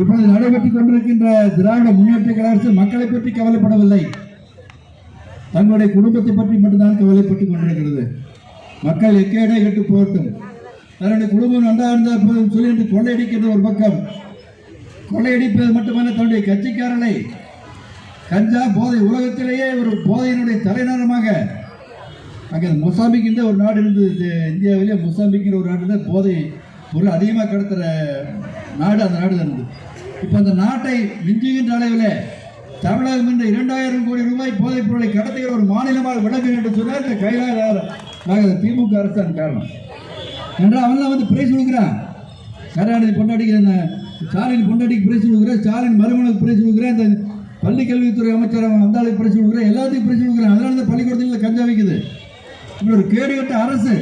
இப்பொழுது நடைபெற்றுக் கொண்டிருக்கின்ற திராவிட முன்னேற்ற கழக அரசு மக்களை பற்றி கவலைப்படவில்லை. தங்களுடைய குடும்பத்தை பற்றி மட்டும்தான் கவலைப்பட்டுக் கொண்டிருக்கிறது. மக்கள் எக்கேடை கெட்டு போகட்டும். தன்னுடைய குடும்பம் நன்றாக இருந்தால் போதும் சொல்லி என்று கொள்ளையடிக்கிறது ஒரு பக்கம். கொள்ளையடிப்பது மட்டுமல்ல தன்னுடைய கட்சிக்காரனை கஞ்சா போதை உலகத்திலேயே ஒரு போதையினுடைய தலைநகரமாக அங்கே மொசாம்பிக்கின்ற ஒரு நாடு இருந்தது. இது இந்தியாவிலே மொசாம்பிக்கிற ஒரு நாடு தான் போதை பொருள் அதிகமாக கடத்துகிற நாடு அந்த நாடு தான் இருந்தது இப்போ அந்த நாட்டை மிஞ்சுகின்ற அளவில் தமிழகம் என்ற இரண்டாயிரம் கோடி ரூபாய் போதைப் பொருளை கடத்துகிற ஒரு மாநிலமாக விளங்கும் என்று சொன்னால் இந்த நாங்கள் திமுக அரசு தான் காரணம். என்றால் அவன்லாம் வந்து பிரைஸ் கொடுக்குறான். கருணாநிதி பொண்டாடிக்கு இந்த ஸ்டாலின் பொண்டாட்டிக்கு பிரைஸ் கொடுக்குறேன் ஸ்டாலின் மருமனுக்கு பிரைஸ் கொடுக்குறேன் இந்த பள்ளி கல்வித்துறை அமைச்சர் அவன் அந்த அளவுக்கு பிரைஸ் கொடுக்குறேன் எல்லாத்துக்கும் பிரைஸ் கொடுக்குறேன். அதனால தான் பள்ளிக்கூடத்தில் கஞ்சா வைக்குது. இப்படி ஒரு கேடுகட்ட அரசு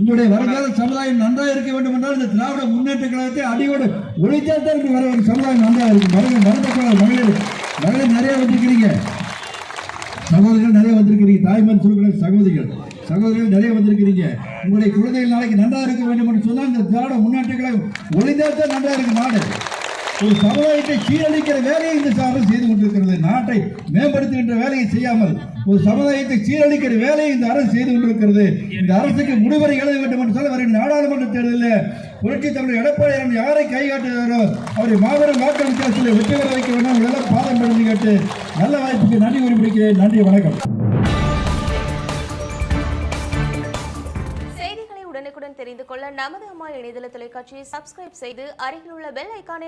உங்களுடைய வருங்கால சமுதாயம் நன்றாக இருக்க வேண்டும் என்றால் இந்த திராவிட முன்னேற்ற கழகத்தை அடியோடு ஒழித்தால் தான் இங்கு வர சமுதாயம் நன்றாக இருக்கும். மகளிர் மருத்துவ மகளிர் மகளிர் நிறைய வந்திருக்கிறீங்க. சகோதரிகள் நிறைய வந்திருக்கிறீங்க. தாய்மார் சொல்கிற சகோதரிகள் சகோதரிகள் நிறைய வந்திருக்கிறீங்க. உங்களுடைய குழந்தைகள் நாளைக்கு நன்றாக இருக்க வேண்டும் என்று சொன்னால் இந்த திராவிட முன்னேற்ற கழகம் ஒளிந்தால் தான் நன்றாக இருக்கும். நாடு ஒரு சமுதாயத்தை சீரழிக்கிற வேலையை இந்த அரசு செய்து கொண்டிருக்கிறது. நாட்டை மேம்படுத்துகின்ற வேலையை செய்யாமல் ஒரு சமுதாயத்தை சீரழிக்கிற வேலையை இந்த அரசு செய்து கொண்டிருக்கிறது. இந்த அரசுக்கு முடிவரை எழுத வேண்டும் என்று சொல்ல வரும் நாடாளுமன்ற தேர்தலில் புரட்சி தமிழர் எடப்பாடி யாரை கை காட்டுகிறாரோ அவரை மாபெரும் வாக்கு வித்தியாசத்தில் வெற்றி பெற வைக்க வேண்டும் எல்லாம் பாதம் படுத்தி கேட்டு நல்ல வாய்ப்புக்கு நன்றி குறிப்பிடுகிறேன் நன்றி வணக்கம். செய்திகளை உடனுக்குடன் தெரிந்து கொள்ள நமது அம்மா இணையதள தொலைக்காட்சியை சப்ஸ்கிரைப் செய்து அருகில் உள்ள பெல் ஐக்கானை